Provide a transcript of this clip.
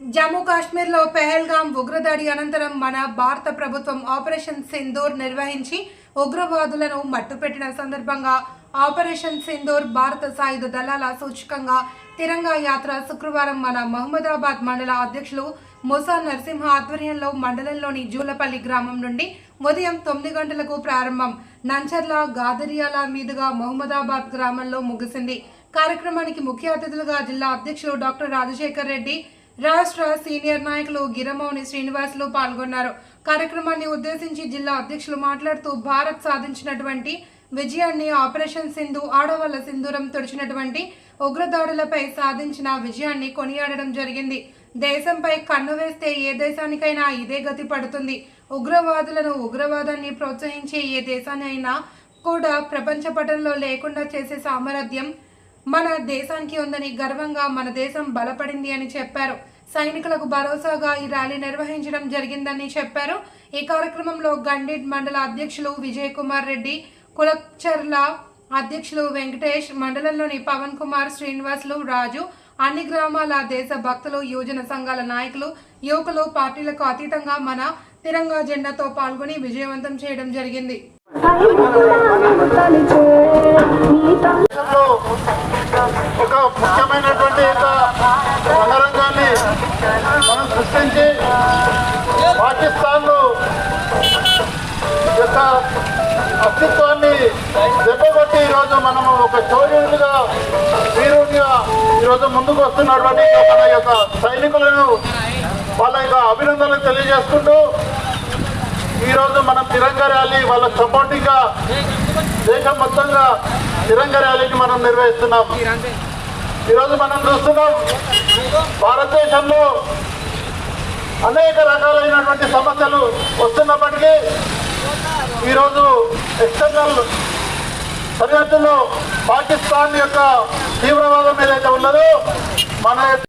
జమ్మూ కాశ్మీర్లో పెహల్గాం ఉగ్రదాడి అనంతరం మన భారత ప్రభుత్వం ఆపరేషన్ సింధూర్ నిర్వహించి ఉగ్రవాదులను మట్టుపెట్టిన సందర్భంగా ఆపరేషన్ సింధూర్ భారత సాయుధ దళాల సూచకంగా తిరంగా యాత్ర శుక్రవారం మన మహమ్మదాబాద్ మండల అధ్యక్షులు మొసా నరసింహ ఆధ్వర్యంలో మండలంలోని జూలపల్లి గ్రామం నుండి ఉదయం తొమ్మిది గంటలకు ప్రారంభం. నంచర్ల గాదరియాల మీదుగా మహమ్మదాబాద్ గ్రామంలో ముగిసింది. కార్యక్రమానికి ముఖ్య అతిథులుగా జిల్లా అధ్యక్షులు డాక్టర్ రాజశేఖర్ రెడ్డి రాష్ట్ర సీనియర్ నాయకులు గిరమౌని శ్రీనివాసులు పాల్గొన్నారు. కార్యక్రమాన్ని ఉద్దేశించి జిల్లా అధ్యక్షులు మాట్లాడుతూ భారత్ సాధించినటువంటి విజయాన్ని ఆపరేషన్ సింధు ఆడవాళ్ళ సింధూరం తుడిచినటువంటి ఉగ్రదాడులపై సాధించిన విజయాన్ని కొనియాడడం జరిగింది. దేశంపై కన్ను వేస్తే ఏ దేశానికైనా ఇదే గతి పడుతుంది. ఉగ్రవాదులను ఉగ్రవాదాన్ని ప్రోత్సహించే ఏ దేశాన్ని అయినా కూడా ప్రపంచ పటంలో లేకుండా చేసే సామర్థ్యం మన దేశానికి ఉందని గర్వంగా మన దేశం బలపడింది అని చెప్పారు. సైనికులకు భరోసాగా ఈ ర్యాలీ నిర్వహించడం జరిగిందని చెప్పారు. ఈ కార్యక్రమంలో గండిడ్ మండల అధ్యక్షులు విజయ్ కుమార్ రెడ్డి కులచర్ల అధ్యక్షులు వెంకటేష్ మండలంలోని పవన్ కుమార్ శ్రీనివాసులు రాజు అన్ని గ్రామాల దేశ భక్తులు యువజన సంఘాల నాయకులు యువకులు పార్టీలకు అతీతంగా మన తిరంగా జెండాతో పాల్గొని విజయవంతం చేయడం జరిగింది. ఒక ముఖ్యమైనటువంటి ఒక మనం సృష్టించి పాకిస్తాన్ యొక్క అస్తిత్వాన్ని ఈరోజు ముందుకు వస్తున్నటువంటి మన యొక్క సైనికులను వాళ్ళ యొక్క అభినందనలు తెలియజేసుకుంటూ ఈరోజు మనం తిరంగ ర్యాలీ వాళ్ళ సపోర్టింగ్గా దేశం మొత్తంగా తిరంగ ర్యాలీని మనం నిర్వహిస్తున్నాం. ఈరోజు మనం చూస్తున్నాం భారతదేశంలో అనేక రకాలైనటువంటి సమస్యలు వస్తున్నప్పటికీ ఈరోజు ఎక్స్టర్నల్ సరిహద్దుల్లో పాకిస్తాన్ యొక్క తీవ్రవాదం ఏదైతే ఉన్నదో మన